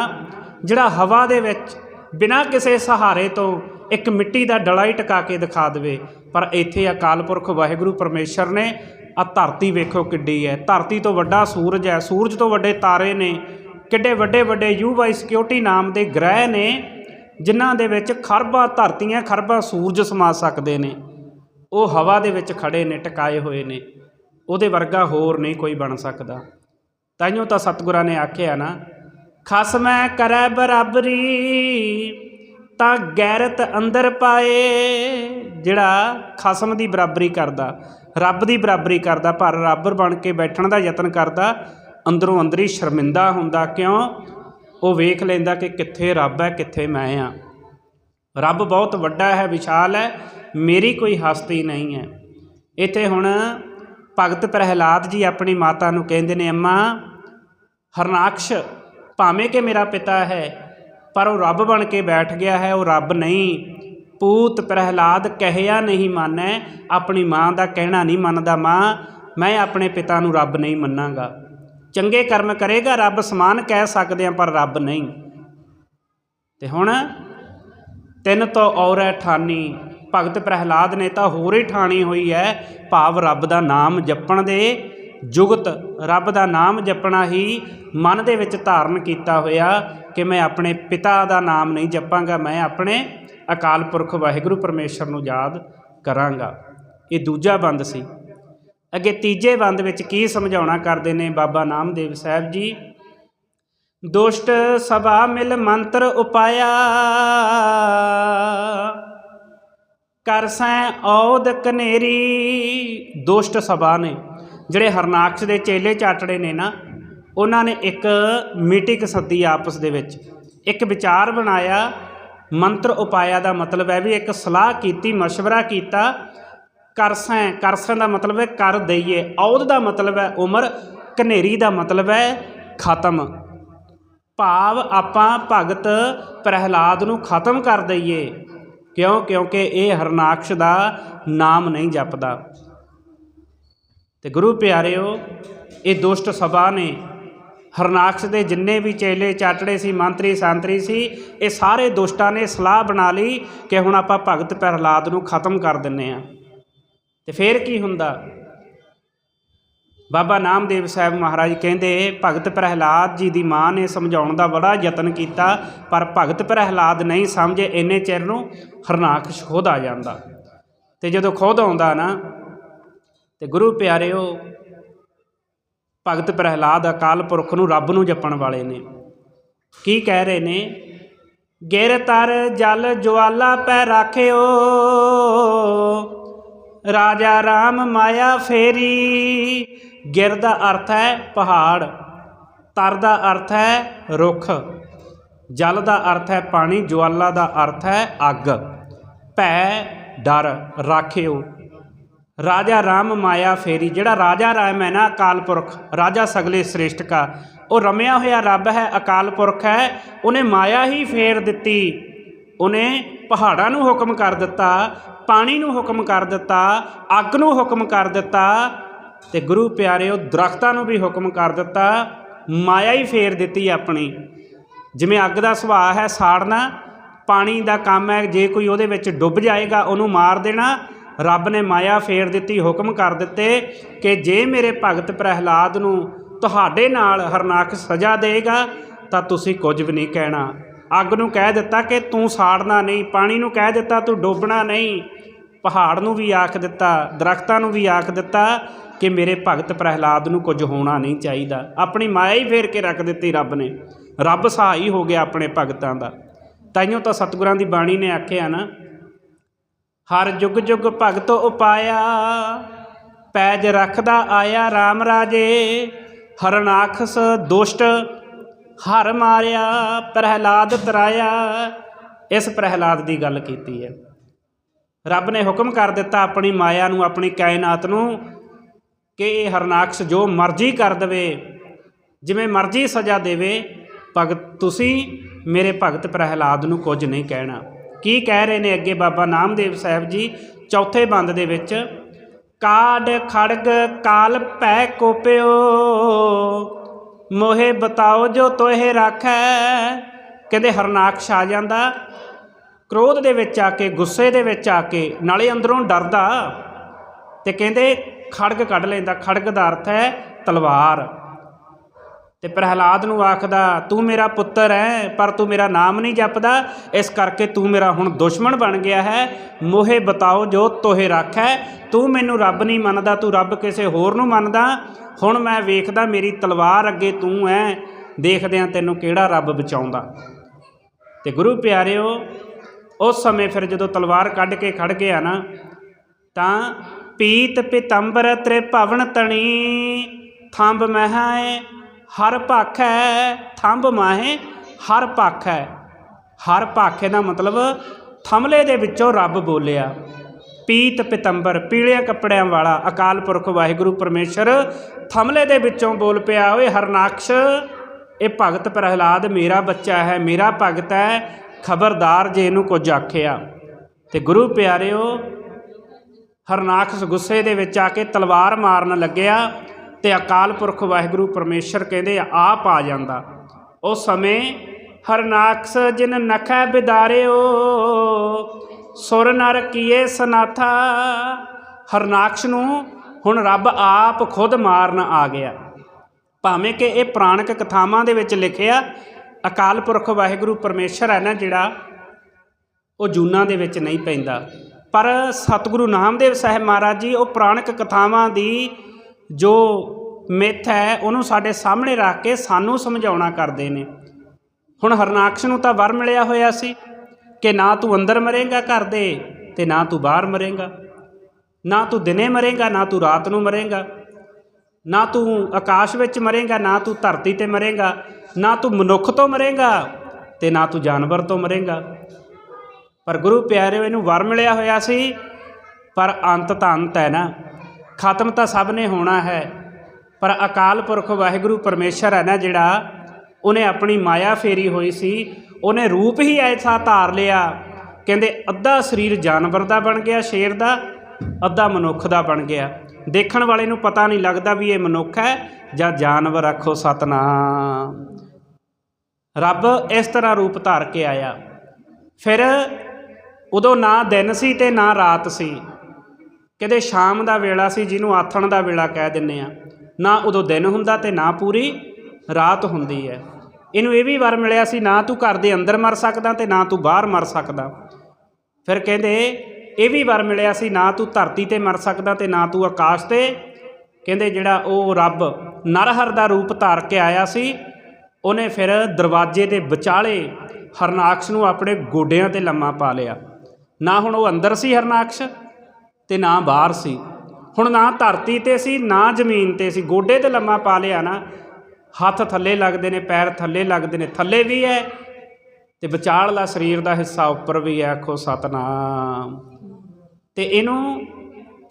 ਜਿਹੜਾ ਹਵਾ ਦੇ ਵਿੱਚ ਬਿਨਾ ਕਿਸੇ ਸਹਾਰੇ ਤੋਂ ਇੱਕ ਮਿੱਟੀ ਦਾ ਡਲਾ ਹੀ ਟਿਕਾ ਕੇ ਦਿਖਾ ਦੇਵੇ, ਪਰ ਇੱਥੇ ਅਕਾਲ ਪੁਰਖ ਵਾਹਿਗੁਰੂ ਪਰਮੇਸ਼ਰ ਨੇ ਆ ਧਰਤੀ ਵੇਖੋ ਕਿੱਡੀ ਹੈ। ਧਰਤੀ ਤੋਂ ਵੱਡਾ ਸੂਰਜ ਹੈ, ਸੂਰਜ ਤੋਂ ਵੱਡੇ ਤਾਰੇ ਨੇ, ਕਿੱਡੇ ਵੱਡੇ ਵੱਡੇ ਯੂ ਯੂਵਾਈ ਸਿਕਿਉਰਿਟੀ ਨਾਮ ਦੇ ਗ੍ਰਹਿ ਨੇ ਜਿਨ੍ਹਾਂ ਦੇ ਵਿੱਚ ਖਰਬਾਂ ਧਰਤੀਆਂ, ਖਰਬਾਂ ਸੂਰਜ ਸਮਾ ਸਕਦੇ ਨੇ। ਉਹ ਹਵਾ ਦੇ ਵਿੱਚ ਖੜੇ ਨੇ, ਟਿਕਾਏ ਹੋਏ ਨੇ। ਉਹਦੇ ਵਰਗਾ ਹੋਰ ਨਹੀਂ ਕੋਈ ਬਣ ਸਕਦਾ। ਤਾਈਓ ਤਾਂ ਸਤਿਗੁਰਾਂ ਨੇ ਆਖਿਆ ਨਾ, ਖਸਮੈ ਕਰੈ ਬਰਾਬਰੀ, ਤਾਂ ਗੈਰਤ ਅੰਦਰ ਪਾਏ। ਜਿਹੜਾ ਖਸਮ ਦੀ ਬਰਾਬਰੀ ਕਰਦਾ, ਰੱਬ ਦੀ ਬਰਾਬਰੀ ਕਰਦਾ, ਪਰ ਰੱਬ ਬਣ ਕੇ ਬੈਠਣ ਦਾ ਯਤਨ ਕਰਦਾ, ਅੰਦਰੋਂ ਅੰਦਰੀ ਸ਼ਰਮਿੰਦਾ ਹੁੰਦਾ। ਕਿਉਂ? ਉਹ ਵੇਖ ਲੈਂਦਾ ਕਿ ਕਿੱਥੇ ਰੱਬ ਹੈ, ਕਿੱਥੇ ਮੈਂ ਆ ਰੱਬ ਬਹੁਤ ਵੱਡਾ ਹੈ, ਵਿਸ਼ਾਲ ਹੈ, ਮੇਰੀ ਕੋਈ ਹਸਤੀ ਨਹੀਂ ਹੈ। ਇੱਥੇ ਹੁਣ ਭਗਤ ਪ੍ਰਹਿਲਾਦ ਜੀ ਆਪਣੀ ਮਾਤਾ ਨੂੰ ਕਹਿੰਦੇ ਨੇ, ਅੰਮਾ, ਹਰਨਾਕਸ਼, ਭਾਵੇਂ ਕਿ ਮੇਰਾ ਪਿਤਾ ਹੈ, ਪਰ ਉਹ ਰੱਬ ਬਣ ਕੇ ਬੈਠ ਗਿਆ ਹੈ, ਉਹ ਰੱਬ ਨਹੀਂ। ਪੂਤ ਪ੍ਰਹਿਲਾਦ ਕਹਿਆ ਨਹੀਂ ਮੰਨੈ, ਆਪਣੀ ਮਾਂ ਦਾ ਕਹਿਣਾ ਨਹੀਂ ਮੰਨਦਾ ਮਾਂ, ਮੈਂ ਆਪਣੇ ਪਿਤਾ ਨੂੰ ਰੱਬ ਨਹੀਂ ਮੰਨਾਂਗਾ। ਚੰਗੇ ਕਰਮ ਕਰੇਗਾ, ਰੱਬ ਸਮਾਨ ਕਹਿ ਸਕਦੇ ਆ ਪਰ ਰੱਬ ਨਹੀਂ। ਤੇ ਹੁਣ ਤਿੰਨ ਤੋਂ ਔਰੈ ਠਾਨੀ। ਭਗਤ ਪ੍ਰਹਿਲਾਦ ਨੇ ਤਾਂ ਹੋਰ ਹੀ ਠਾਣੀ ਹੋਈ ਹੈ, ਭਾਵ ਰੱਬ ਦਾ ਨਾਮ ਜਪਣ ਦੇ ਜੁਗਤ। ਰੱਬ ਦਾ ਨਾਮ ਜਪਣਾ ਹੀ ਮਨ ਦੇ ਵਿੱਚ ਧਾਰਨ ਕੀਤਾ ਹੋਇਆ ਕਿ ਮੈਂ ਆਪਣੇ ਪਿਤਾ ਦਾ ਨਾਮ ਨਹੀਂ ਜਪਾਂਗਾ, ਮੈਂ ਆਪਣੇ ਅਕਾਲ ਪੁਰਖ ਵਾਹਿਗੁਰੂ ਪਰਮੇਸ਼ਰ ਨੂੰ ਯਾਦ ਕਰਾਂਗਾ। ਇਹ ਦੂਜਾ ਬੰਦ ਸੀ। ਅੱਗੇ ਤੀਜੇ ਬੰਦ ਵਿੱਚ ਕੀ ਸਮਝਾਉਣਾ ਕਰਦੇ ਨੇ ਬਾਬਾ ਨਾਮਦੇਵ ਸਾਹਿਬ ਜੀ ਦੁਸ਼ਟ ਸਭਾ ਮਿਲ ਮੰਤਰ ਉਪਾਇਆ ਕਰ ਸੈ ਔਦ ਕਨੇਰੀ ਦੁਸ਼ਟ ਸਭਾ ਨੇ ਜਿਹੜੇ ਹਰਨਾਕਸ਼ ਦੇ ਚੇਲੇ ਚਾਟੜੇ ਨੇ ਨਾ ਉਹਨਾਂ ਨੇ ਇੱਕ ਮੀਟਿੰਗ ਸੱਦੀ ਆਪਸ ਦੇ ਵਿੱਚ ਇੱਕ ਵਿਚਾਰ ਬਣਾਇਆ ਮੰਤਰ ਉਪਾਇਆ ਦਾ ਮਤਲਬ ਹੈ ਵੀ ਇੱਕ ਸਲਾਹ ਕੀਤੀ مشورہ ਕੀਤਾ ਕਰਸੈਂ ਕਰਸੈਂ ਦਾ ਮਤਲਬ ਹੈ ਕਰ ਦਈਏ। ਔਦ ਦਾ ਮਤਲਬ ਹੈ ਉਮਰ ਕਨੇਰੀ ਦਾ ਮਤਲਬ ਹੈ ਖਤਮ। ਭਾਵ ਆਪਾਂ ਭਗਤ ਪ੍ਰਹਿਲਾਦ ਨੂੰ ਖਤਮ ਕਰ ਦਈਏ, ਕਿਉਂ? ਕਿਉਂਕਿ ਇਹ ਹਰਨਾਕਸ਼ ਦਾ ਨਾਮ ਨਹੀਂ ਜਪਦਾ। ਤੇ ਗੁਰੂ ਪਿਆਰਿਓ, ਇਹ ਦੁਸ਼ਟ ਸਭਾ ਨੇ। ਹਰਨਾਕਸ਼ ਦੇ ਜਿੰਨੇ ਵੀ ਚੇਲੇ ਚਾਟੜੇ ਸੀ, ਮੰਤਰੀ ਸੰਤਰੀ ਸੀ, ਇਹ ਸਾਰੇ ਦੁਸ਼ਟਾਂ ਨੇ ਸਲਾਹ ਬਣਾ ਲਈ ਕਿ ਹੁਣ ਆਪਾਂ ਭਗਤ ਪ੍ਰਹਿਲਾਦ ਨੂੰ ਖਤਮ ਕਰ ਦਿੰਨੇ ਆ ਤੇ ਫਿਰ ਕੀ ਹੁੰਦਾ? ਬਾਬਾ ਨਾਮਦੇਵ ਸਾਹਿਬ ਮਹਾਰਾਜ ਕਹਿੰਦੇ, ਭਗਤ ਪ੍ਰਹਿਲਾਦ ਜੀ ਦੀ ਮਾਂ ਨੇ ਸਮਝਾਉਣ ਦਾ ਬੜਾ ਯਤਨ ਕੀਤਾ, ਪਰ ਭਗਤ ਪ੍ਰਹਿਲਾਦ ਨਹੀਂ ਸਮਝੇ, ਇੰਨੇ ਚਿਰ ਨੂੰ ਹਰਨਾਕਸ਼ ਖੁਦ ਆ ਜਾਂਦਾ। ਤੇ ਜਦੋਂ ਖੁਦ ਆਉਂਦਾ ਨਾ, ਤੇ ਗੁਰੂ ਪਿਆਰਿਓ, ਭਗਤ ਪ੍ਰਹਿਲਾਦ ਅਕਾਲ ਪੁਰਖ ਨੂੰ ਰੱਬ ਨੂੰ ਜਪਣ ਵਾਲੇ ਨੇ। ਕੀ ਕਹਿ ਰਹੇ ਨੇ? ਗਿਰ ਤਰ ਜਲ ਜਵਾਲਾ ਪੈ ਰਾਖਿਓ ਰਾਜਾ RAM ਮਾਇਆ ਫੇਰੀ। ਗਿਰ ਦਾ ਅਰਥ ਹੈ ਪਹਾੜ, ਤਰ ਦਾ ਅਰਥ ਹੈ ਰੁੱਖ, ਜਲ ਦਾ ਅਰਥ ਹੈ ਪਾਣੀ, ਜਵਾਲਾ ਦਾ ਅਰਥ ਹੈ ਅੱਗ। ਭੈ, ਡਰ, ਰਾਖਿਓ। ਰਾਜਾ RAM ਮਾਇਆ ਫੇਰੀ, ਜਿਹੜਾ ਰਾਜਾ ਰਾਮ ਹੈ ਨਾ ਅਕਾਲ ਪੁਰਖ, ਰਾਜਾ ਸਗਲੇ ਸ੍ਰੇਸ਼ਟ ਕਾ, ਉਹ ਰਮਿਆ ਹੋਇਆ ਰੱਬ ਹੈ, ਅਕਾਲ ਪੁਰਖ ਹੈ, ਉਹਨੇ ਮਾਇਆ ਹੀ ਫੇਰ ਦਿੱਤੀ। ਉਹਨੇ ਪਹਾੜਾਂ ਨੂੰ ਹੁਕਮ ਕਰ ਦਿੱਤਾ, ਪਾਣੀ ਨੂੰ ਹੁਕਮ ਕਰ ਦਿੱਤਾ, ਅੱਗ ਨੂੰ ਹੁਕਮ ਕਰ ਦਿੱਤਾ ਤੇ ਗੁਰੂ ਪਿਆਰਿਓ ਦਰਖਤਾਂ ਨੂੰ ਵੀ ਹੁਕਮ ਕਰ ਦਿੱਤਾ, ਮਾਇਆ ਹੀ ਫੇਰ ਦਿੱਤੀ ਆਪਣੀ। ਜਿਵੇਂ ਅੱਗ ਦਾ ਸੁਭਾਅ ਹੈ ਸਾੜਨਾ, ਪਾਣੀ ਦਾ ਕੰਮ ਹੈ, ਜੇ ਕੋਈ ਉਹਦੇ ਵਿੱਚ ਡੁੱਬ ਜਾਏਗਾ ਉਹਨੂੰ ਮਾਰ ਦੇਣਾ, ਰੱਬ ਨੇ ਮਾਇਆ ਫੇਰ ਦਿੱਤੀ, ਹੁਕਮ ਕਰ ਦਿੱਤੇ ਕਿ ਜੇ ਮੇਰੇ ਭਗਤ ਪ੍ਰਹਿਲਾਦ ਨੂੰ ਤੁਹਾਡੇ ਨਾਲ ਹਰਨਾਕ ਸਜ਼ਾ ਦੇਗਾ ਤਾਂ ਤੁਸੀਂ ਕੁਝ ਵੀ ਨਹੀਂ ਕਹਿਣਾ। ਅੱਗ ਨੂੰ ਕਹਿ ਦਿੱਤਾ ਕਿ ਤੂੰ ਸਾੜਨਾ ਨਹੀਂ, ਪਾਣੀ ਨੂੰ ਕਹਿ ਦਿੱਤਾ ਤੂੰ ਡੋਬਣਾ ਨਹੀਂ। ਪਹਾੜ ਨੂੰ ਵੀ ਆਖ ਦਿੱਤਾ, ਦਰਖਤਾਂ ਨੂੰ ਵੀ ਆਖ ਦਿੱਤਾ ਕਿ ਮੇਰੇ ਭਗਤ ਪ੍ਰਹਿਲਾਦ ਨੂੰ ਕੁਝ ਹੋਣਾ ਨਹੀਂ ਚਾਹੀਦਾ। ਆਪਣੀ ਮਾਇਆ ਹੀ ਫੇਰ ਕੇ ਰੱਖ ਦਿੱਤੀ ਰੱਬ ਨੇ। ਰੱਬ ਸਹਾਈ ਹੋ ਗਿਆ ਆਪਣੇ ਭਗਤਾਂ ਦਾ। ਤਾਈਓ ਤਾਂ ਸਤਿਗੁਰਾਂ ਦੀ ਬਾਣੀ ਨੇ ਆਖਿਆ ਨਾ, ਹਰ ਜੁਗ ਜੁਗ ਭਗਤ ਉਪਾਇਆ, ਪੈਜ ਰੱਖਦਾ ਆਇਆ RAM ਰਾਜੇ, ਹਰਨਾਖਸ ਦੁਸ਼ਟ ਹਰ ਮਾਰਿਆ, ਪ੍ਰਹਿਲਾਦ ਤਰਾਇਆ। ਇਸ ਪ੍ਰਹਿਲਾਦ ਦੀ ਗੱਲ ਕੀਤੀ ਹੈ। ਰੱਬ ਨੇ ਹੁਕਮ ਕਰ ਦਿੱਤਾ ਆਪਣੀ ਮਾਇਆ ਨੂੰ, ਆਪਣੀ ਕਾਇਨਾਤ ਨੂੰ ਕਿ ਇਹ ਹਰਨਾਕਸ਼ ਜੋ ਮਰਜ਼ੀ ਕਰ ਦੇਵੇ, ਜਿਵੇਂ ਮਰਜ਼ੀ ਸਜ਼ਾ ਦੇਵੇ, ਭਗਤ ਤੁਸੀਂ ਮੇਰੇ ਭਗਤ ਪ੍ਰਹਿਲਾਦ ਨੂੰ ਕੁਝ ਨਹੀਂ ਕਹਿਣਾ। ਕੀ ਕਹਿ ਰਹੇ ਨੇ ਅੱਗੇ ਬਾਬਾ ਨਾਮਦੇਵ ਸਾਹਿਬ ਜੀ? ਚੌਥੇ ਬੰਦ ਦੇ ਵਿੱਚ ਕਾਡ ਖੜਗ ਕਾਲ ਪੈ ਕੋਪਿਓ ਮੋਹੇ ਬਤਾਓ ਜੋ ਤੋਹੇ ਰੱਖੈ। ਕਹਿੰਦੇ ਹਰਨਾਕਸ਼ ਆ ਜਾਂਦਾ। ਕ੍ਰੋਧ ਦੇ ਵਿੱਚ ਆ ਕੇ, ਗੁੱਸੇ ਦੇ ਵਿੱਚ ਆ ਕੇ ਨਾਲੇ ਅੰਦਰੋਂ ਡਰਦਾ ਤੇ ਕਹਿੰਦੇ ਖੜਗ ਕੱਢ ਲੈਂਦਾ। ਖੜਗ ਦਾ ਅਰਥ ਹੈ ਤਲਵਾਰ। ਤੇ ਪ੍ਰਹਿਲਾਦ ਨੂੰ ਆਖਦਾ, ਤੂੰ ਮੇਰਾ ਪੁੱਤਰ ਹੈ ਪਰ ਤੂੰ ਮੇਰਾ ਨਾਮ ਨਹੀਂ ਜਪਦਾ। ਇਸ ਕਰਕੇ ਤੂੰ ਮੇਰਾ ਹੁਣ ਦੁਸ਼ਮਣ ਬਣ ਗਿਆ ਹੈ। ਮੋਹੇ ਬਤਾਓ ਜੋ ਤੋਹੇ ਰੱਖੈ। ਤੂੰ ਮੈਨੂੰ ਰੱਬ ਨਹੀਂ ਮੰਨਦਾ, ਤੂੰ ਰੱਬ ਕਿਸੇ ਹੋਰ ਨੂੰ ਮੰਨਦਾ। ਹੁਣ ਮੈਂ ਵੇਖਦਾ ਮੇਰੀ ਤਲਵਾਰ ਅੱਗੇ ਤੂੰ ਹੈ ਦੇਖਦਿਆਂ ਤੈਨੂੰ ਕਿਹੜਾ ਰੱਬ ਬਚਾਉਂਦਾ? ਤੇ ਗੁਰੂ ਪਿਆਰਿਓ, ਉਸ ਸਮੇਂ ਫਿਰ ਜਦੋਂ ਤਲਵਾਰ ਕੱਢ ਕੇ ਖੜ ਗਿਆ ਨਾ, ਤਾਂ ਪੀਤ ਪਿਤੰਬਰ ਤ੍ਰੇ ਤਣੀ ਥੰਬ ਮਹਿ ਹਰ ਭਾਖੈ ਥੰਬ ਮਾਹੇ, ਹਰ ਭਾਖੈ। ਹਰ ਭਾਖੇ ਦਾ ਮਤਲਬ ਥਮਲੇ ਦੇ ਵਿੱਚੋਂ ਰੱਬ ਬੋਲਿਆ। ਪੀਤ ਪਿਤੰਬਰ ਪੀਲੇ ਕੱਪੜਿਆਂ ਵਾਲਾ, ਅਕਾਲ ਪੁਰਖ ਵਾਹਿਗੁਰੂ ਪਰਮੇਸ਼ਰ, ਥਮਲੇ ਦੇ ਵਿੱਚੋਂ ਬੋਲ ਪਿਆ, ਓਏ ਹਰਨਾਕਸ਼, ਇਹ ਭਗਤ ਪ੍ਰਹਿਲਾਦ ਮੇਰਾ ਬੱਚਾ ਹੈ, ਮੇਰਾ ਭਗਤ ਹੈ, ਖਬਰਦਾਰ ਜੇ ਇਹਨੂੰ ਕੁਝ ਆਖਿਆ। ਤੇ ਗੁਰੂ ਪਿਆਰਿਓ, ਹਰਨਾਕਸ਼ ਗੁੱਸੇ ਦੇ ਵਿੱਚ ਆ ਕੇ ਤਲਵਾਰ ਮਾਰਨ ਲੱਗਿਆ। ਤੇ ਅਕਾਲ ਪੁਰਖ ਵਾਹਿਗੁਰੂ ਪਰਮੇਸ਼ਰ ਕਹਿੰਦੇ ਆਪ ਆ ਜਾਂਦਾ। ਉਹ ਸਮੇਂ ਹਰਨਾਕਸ਼ ਜਿਨ ਨਖੈ ਬਿਦਾਰਿਓ, ਸੁਰ ਨਰ ਕੀਏ ਸਨਾਥਾ। ਹਰਨਾਕਸ਼ ਨੂੰ ਹੁਣ ਰੱਬ ਆਪ ਖੁਦ ਮਾਰਨ ਆ ਗਿਆ। ਭਾਵੇਂ ਕਿ ਇਹ ਪ੍ਰਾਣਿਕ ਕਥਾਵਾਂ ਦੇ ਵਿੱਚ ਲਿਖਿਆ, ਅਕਾਲ ਪੁਰਖ ਵਾਹਿਗੁਰੂ ਪਰਮੇਸ਼ਰ ਹੈ ਨਾ ਜਿਹੜਾ, ਉਹ ਜੂਨਾਂ ਦੇ ਵਿੱਚ ਨਹੀਂ ਪੈਂਦਾ। ਪਰ ਸਤਿਗੁਰੂ ਨਾਮਦੇਵ ਸਾਹਿਬ ਮਹਾਰਾਜ ਜੀ, ਉਹ ਪ੍ਰਾਣਿਕ ਕਥਾਵਾਂ ਦੀ ਜੋ ਮਿੱਥ ਹੈ, ਉਹਨੂੰ ਸਾਡੇ ਸਾਹਮਣੇ ਰੱਖ ਕੇ ਸਾਨੂੰ ਸਮਝਾਉਣਾ ਕਰਦੇ ਨੇ। ਹੁਣ ਹਰਨਾਕਸ਼ ਨੂੰ ਤਾਂ ਵਰ ਮਿਲਿਆ ਹੋਇਆ ਸੀ ਕਿ ਨਾ ਤੂੰ ਅੰਦਰ ਮਰੇਗਾ ਘਰ ਦੇ ਤੇ ਨਾ ਤੂੰ ਬਾਹਰ ਮਰੇਗਾ। ਨਾ ਤੂੰ ਦਿਨੇ ਮਰੇਗਾ, ਨਾ ਤੂੰ ਰਾਤ ਨੂੰ ਮਰੇਗਾ। ਨਾ ਤੂੰ ਆਕਾਸ਼ ਵਿੱਚ ਮਰੇਗਾ, ਨਾ ਤੂੰ ਧਰਤੀ ਤੇ ਮਰੇਗਾ। ਨਾ ਤੂੰ ਮਨੁੱਖ ਤੋਂ ਮਰੇਗਾ ਤੇ ਨਾ ਤੂੰ ਜਾਨਵਰ ਤੋਂ ਮਰੇਗਾ। ਪਰ ਗੁਰੂ ਪਿਆਰਿਓ, ਇਹਨੂੰ ਵਰ ਮਿਲਿਆ ਹੋਇਆ ਸੀ, ਪਰ ਅੰਤ ਤਾਂ ਅੰਤ ਹੈ ਨਾ। ਖਤਮ ਤਾਂ ਸਭ ਨੇ ਹੋਣਾ ਹੈ, ਪਰ ਅਕਾਲ ਪੁਰਖ ਵਾਹਿਗੁਰੂ ਪਰਮੇਸ਼ਰ ਹੈ ਨਾ ਜਿਹੜਾ, ਉਹਨੇ ਆਪਣੀ ਮਾਇਆ ਫੇਰੀ ਹੋਈ ਸੀ, ਉਹਨੇ ਰੂਪ ਹੀ ਐਸਾ ਧਾਰ ਲਿਆ। ਕਹਿੰਦੇ ਅੱਧਾ ਸਰੀਰ ਜਾਨਵਰ ਦਾ ਬਣ ਗਿਆ, ਸ਼ੇਰ ਦਾ, ਅੱਧਾ ਮਨੁੱਖ ਦਾ ਬਣ ਗਿਆ। ਦੇਖਣ ਵਾਲੇ ਨੂੰ ਪਤਾ ਨਹੀਂ ਲੱਗਦਾ ਵੀ ਇਹ ਮਨੁੱਖ ਹੈ ਜਾਂ ਜਾਨਵਰ, ਆਖੋ ਸਤਨਾਮ। ਰੱਬ ਇਸ ਤਰ੍ਹਾਂ ਰੂਪ ਧਾਰ ਕੇ ਆਇਆ। ਫਿਰ ਉਦੋਂ ਨਾ ਦਿਨ ਸੀ ਤੇ ਨਾ ਰਾਤ ਸੀ। ਕਹਿੰਦੇ ਸ਼ਾਮ ਦਾ ਵੇਲਾ ਸੀ ਜਿਹਨੂੰ ਆਥਣ ਦਾ ਵੇਲਾ ਕਹਿ ਦਿੰਨੇ ਆ। ਨਾ ਉਦੋਂ ਦਿਨ ਹੁੰਦਾ ਤੇ ਨਾ ਪੂਰੀ ਰਾਤ ਹੁੰਦੀ ਹੈ। ਇਹਨੂੰ ਇਹ ਵੀ ਵਰ ਮਿਲਿਆ ਸੀ, ਨਾ ਤੂੰ ਘਰ ਦੇ ਅੰਦਰ ਮਰ ਸਕਦਾ ਤੇ ਨਾ ਤੂੰ ਬਾਹਰ ਮਰ ਸਕਦਾ। ਫਿਰ ਕਹਿੰਦੇ ਇਹ ਵੀ ਵਰ ਮਿਲਿਆ ਸੀ, ਨਾ ਤੂੰ ਧਰਤੀ ਤੇ ਮਰ ਸਕਦਾ ਤੇ ਨਾ ਤੂੰ ਆਕਾਸ਼ ਤੇ। ਕਹਿੰਦੇ ਜਿਹੜਾ ਉਹ ਰੱਬ ਨਰਹਰ ਦਾ ਰੂਪ ਧਾਰ ਕੇ ਆਇਆ ਸੀ, ਉਹਨੇ ਫਿਰ ਦਰਵਾਜ਼ੇ ਦੇ ਵਿਚਾਲੇ ਹਰਨਾਕਸ਼ ਨੂੰ ਆਪਣੇ ਗੋਡਿਆਂ ਤੇ ਲੰਮਾ ਪਾ ਲਿਆ। ਨਾ ਹੁਣ ਉਹ ਅੰਦਰ ਸੀ ਹਰਨਾਕਸ਼ ਤੇ ਨਾ ਬਾਹਰ ਸੀ। ਹੁਣ ਨਾ ਧਰਤੀ ਤੇ ਸੀ, ਨਾ ਜ਼ਮੀਨ ਤੇ ਸੀ। ਗੋਡੇ ਤੇ ਲੰਮਾ ਪਾ ਲਿਆ ਨਾ, ਹੱਥ ਥੱਲੇ ਲੱਗਦੇ ਨੇ, ਪੈਰ ਥੱਲੇ ਲੱਗਦੇ ਨੇ। ਥੱਲੇ ਵੀ ਹੈ ਤੇ ਵਿਚਾਲਲਾ ਸਰੀਰ ਦਾ ਹਿੱਸਾ ਉੱਪਰ ਵੀ ਹੈ ਆਖੋ ਸਤਨਾਮ। ਤੇ ਇਹਨੂੰ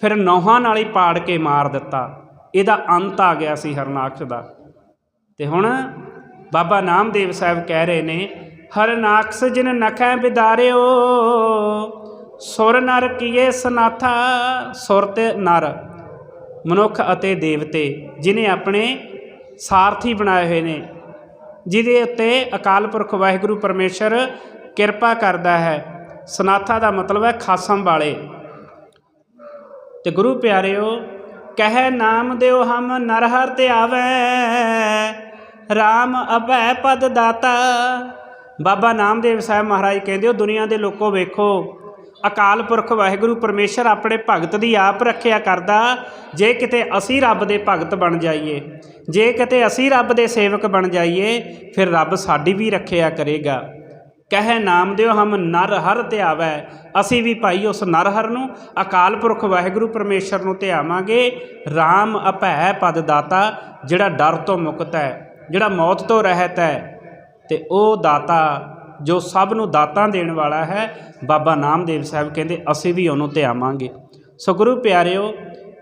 ਫਿਰ ਨੌਹਾਂ ਨਾਲ ਹੀ ਪਾੜ ਕੇ ਮਾਰ ਦਿੱਤਾ। ਇਹਦਾ ਅੰਤ ਆ ਗਿਆ ਸੀ ਹਰਨਾਕਸ਼ ਦਾ। ਤੇ ਹੁਣ ਬਾਬਾ ਨਾਮਦੇਵ ਸਾਹਿਬ ਕਹਿ ਰਹੇ ਨੇ ਹਰ ਨਾਕਸ ਜਿਨ ਨਖੈ ਬਿਦਾਰਿਓ ਸੁਰ ਨਰ ਕੀਏ ਸਨਾਥਾ, ਸੁਰ ਤੇ ਨਰ, ਮਨੁੱਖ ਅਤੇ ਦੇਵਤੇ, ਜਿਨੇ ਆਪਣੇ ਸਾਰਥੀ ਬਣਾਏ ਹੋਏ ਨੇ, ਜਿਹਦੇ ਉੱਤੇ ਅਕਾਲ ਪੁਰਖ ਵਾਹਿਗੁਰੂ ਪਰਮੇਸ਼ਰ ਕਿਰਪਾ ਕਰਦਾ ਹੈ। ਸਨਾਥਾ ਦਾ ਮਤਲਬ ਹੈ ਖਾਸਮ ਵਾਲੇ। ਤੇ ਗੁਰੂ ਪਿਆਰਿਓ, ਕਹਿ ਨਾਮ ਦਿਓ ਹਮ ਨਰਹਰ ਤੇ ਆਵੈ RAM ਅਭੈ ਪਦ ਦਾਤਾ। ਬਾਬਾ ਨਾਮਦੇਵ ਸਾਹਿਬ ਮਹਾਰਾਜ ਕਹਿੰਦੇ ਹੋ ਦੁਨੀਆ ਦੇ ਲੋਕੋ ਵੇਖੋ ਅਕਾਲ ਪੁਰਖ ਵਾਹਿਗੁਰੂ ਪਰਮੇਸ਼ਰ ਆਪਣੇ ਭਗਤ ਦੀ ਆਪ ਰੱਖਿਆ ਕਰਦਾ, ਜੇ ਕਿਤੇ ਅਸੀਂ ਰੱਬ ਦੇ ਭਗਤ ਬਣ ਜਾਈਏ, ਜੇ ਕਿਤੇ ਅਸੀਂ ਰੱਬ ਦੇ ਸੇਵਕ ਬਣ ਜਾਈਏ, ਫਿਰ ਰੱਬ ਸਾਡੀ ਵੀ ਰੱਖਿਆ ਕਰੇਗਾ। ਕਹਿ ਨਾਮ ਦਿਓ ਹਮ ਨਰ ਹਰ ਧਿਆਵੈ, ਅਸੀਂ ਵੀ ਭਾਈ ਉਸ ਨਰ ਹਰ ਨੂੰ ਅਕਾਲ ਪੁਰਖ ਵਾਹਿਗੁਰੂ ਪਰਮੇਸ਼ਰ ਨੂੰ ਧਿਆਵਾਂਗੇ। RAM ਅਭੈ ਪਦ ਦਾਤਾ, ਜਿਹੜਾ ਡਰ ਤੋਂ ਮੁਕਤ ਹੈ, ਜਿਹੜਾ ਮੌਤ ਤੋਂ ਰਹਿਤ ਹੈ, ਤੇ ਉਹ ਦਾਤਾ ਜੋ ਸਭ ਨੂੰ ਦਾਤਾਂ ਦੇਣ ਵਾਲਾ ਹੈ, ਬਾਬਾ ਨਾਮਦੇਵ ਸਾਹਿਬ ਕਹਿੰਦੇ, ਅਸੀਂ ਵੀ ਉਹਨੂੰ ਧਿਆਵਾਂਗੇ। ਸੋ ਗੁਰੂ ਪਿਆਰਿਓ,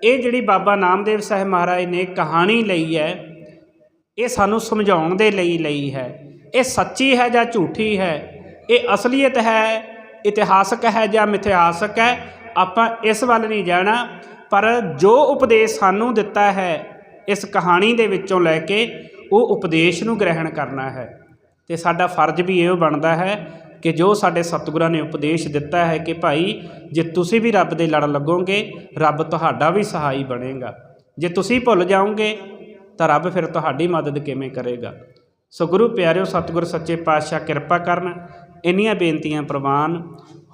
ਇਹ ਜਿਹੜੀ ਬਾਬਾ ਨਾਮਦੇਵ ਸਾਹਿਬ ਮਹਾਰਾਜ ਨੇ ਕਹਾਣੀ ਲਈ ਹੈ, ਇਹ ਸਾਨੂੰ ਸਮਝਾਉਣ ਦੇ ਲਈ ਲਈ ਹੈ। ਇਹ ਸੱਚੀ ਹੈ ਜਾਂ ਝੂਠੀ ਹੈ? ਇਹ ਅਸਲੀਅਤ ਹੈ, ਇਤਿਹਾਸਕ ਹੈ ਜਾਂ ਮਿਥਿਹਾਸਕ ਹੈ? ਆਪਾਂ ਇਸ ਵੱਲ ਨਹੀਂ ਜਾਣਾ, ਪਰ ਜੋ ਉਪਦੇਸ਼ ਸਾਨੂੰ ਦਿੱਤਾ ਹੈ, ਇਸ ਕਹਾਣੀ ਦੇ ਵਿੱਚੋਂ ਲੈ ਕੇ ਉਹ ਉਪਦੇਸ਼ ਨੂੰ ਗ੍ਰਹਿਣ ਕਰਨਾ ਹੈ। ਤੇ ਸਾਡਾ ਫਰਜ਼ ਵੀ ਇਹੋ ਬਣਦਾ ਹੈ ਕਿ ਜੋ ਸਾਡੇ ਸਤਿਗੁਰਾਂ ਨੇ ਉਪਦੇਸ਼ ਦਿੱਤਾ ਹੈ ਕਿ ਭਾਈ, ਜੇ ਤੁਸੀਂ ਵੀ ਰੱਬ ਦੇ ਲੜ ਲੱਗੋਗੇ, ਰੱਬ ਤੁਹਾਡਾ ਵੀ ਸਹਾਈ ਬਣੇਗਾ। ਜੇ ਤੁਸੀਂ ਭੁੱਲ ਜਾਓਗੇ, ਤਾਂ ਰੱਬ ਫਿਰ ਤੁਹਾਡੀ ਮਦਦ ਕਿਵੇਂ ਕਰੇਗਾ? ਸੋ ਗੁਰੂ ਪਿਆਰਿਓ, ਸਤਿਗੁਰ ਸੱਚੇ ਪਾਤਸ਼ਾਹ, ਕਿਰਪਾ ਕਰਨ। ਇੰਨੀਆਂ ਬੇਨਤੀਆਂ ਪ੍ਰਵਾਨ,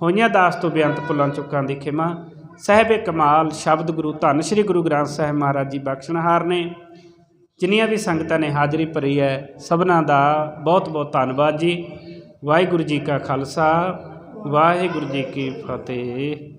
ਹੋਈਆਂ ਦਾਸ ਤੋਂ ਬੇਅੰਤ ਭੁੱਲਾਂ ਚੁੱਕਾਂ ਦੀ ਖਿਮਾ। ਸਾਹਿਬੇ ਕਮਾਲ, ਸ਼ਬਦ ਗੁਰੂ ਧੰਨ ਸ੍ਰੀ ਗੁਰੂ ਗ੍ਰੰਥ ਸਾਹਿਬ ਮਹਾਰਾਜ ਜੀ ਬਖਸ਼ਣਹਾਰ ਨੇ। ਜਿੰਨੀਆਂ ਵੀ ਸੰਗਤਾਂ ਨੇ ਹਾਜ਼ਰੀ ਭਰੀ ਹੈ, ਸਭਨਾਂ ਦਾ ਬਹੁਤ ਬਹੁਤ ਧੰਨਵਾਦ ਜੀ। ਵਾਹਿਗੁਰੂ ਜੀ ਕਾ ਖਾਲਸਾ, ਵਾਹਿਗੁਰੂ ਜੀ ਕੀ ਫਤਿਹ।